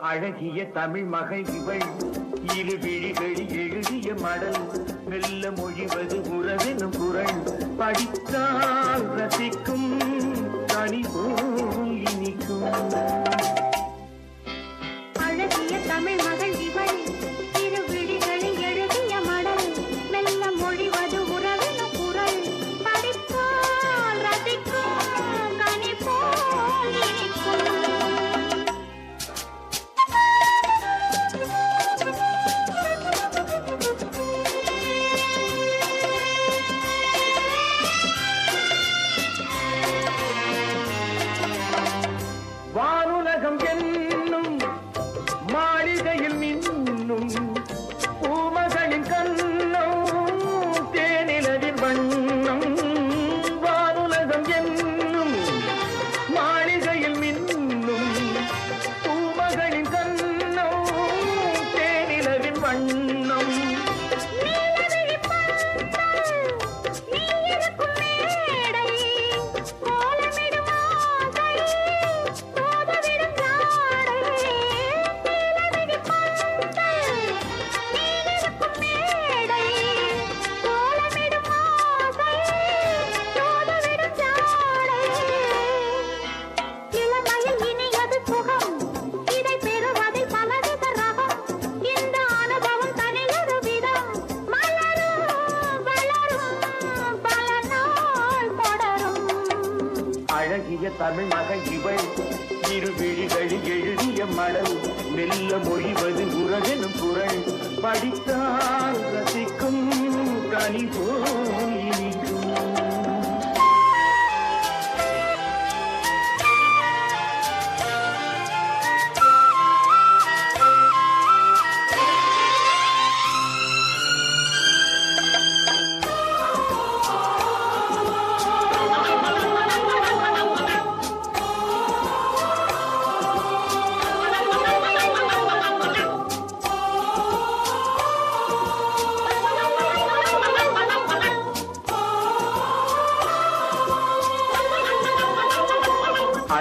அழகிய தமிழ் மகை இவள். இரு விழிகளில் எழுதிய மடல் மெல்ல மொழிவது உறவெனும் குரல். படித்தால் ரசிக்கும் கனி இனிக்கும். அழகிய தமிழ் மகள் மண் தமிழ் மக இவள். இரு விழிகளில் எழுதிய மடல் மெல்ல மொழிவது உறவெனும் குரல். படித்தால் ரசிக்கும் கனி போல்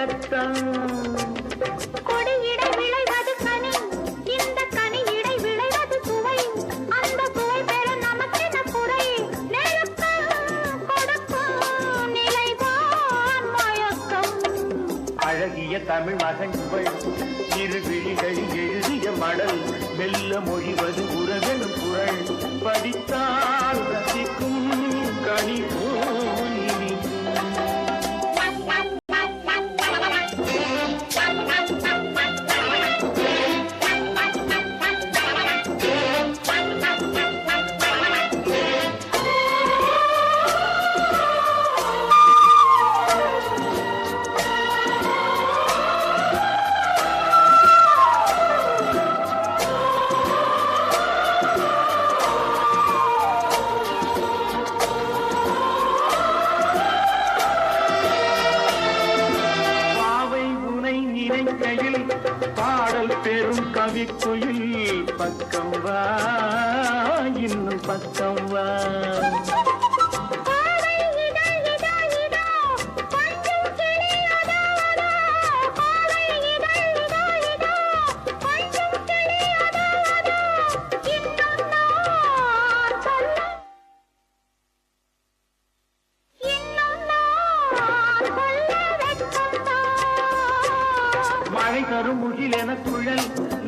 நெஞ்சை கிள்ளத்தான் விளைவது கனி. இந்த கனி விளைவது சுவை. அந்த சுவை பெற நமக்கென குறை நெருக்கம் கொடுக்கும் நிலைதான் மயக்கம். அழகிய தமிழ் மகன் இரு விழிகளில் எழுதிய மடல். மெல்ல மொழிவது உறவெனும் குரல். படித்தால் உனை பாடல் பெரும் கவிக்குயில் பக்கம் வா இன்னும் பக்கம் வா.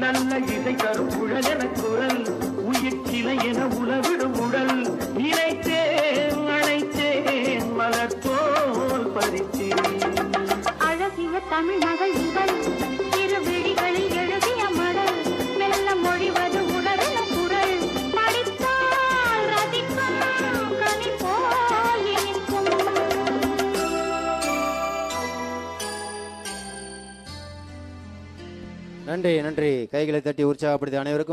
நல்ல இசை தரும் குழல் என குரல் உயிர் சிலை என உலவிடும் உடல். நினைத்தேன் அழைத்தேன் மலர் தோல் பறித்தேன் அழகிய தமிழ் மகள் நன்றி நன்றி. கைகளை தட்டி உற்சாகப்படுத்தி அனைவருக்கும்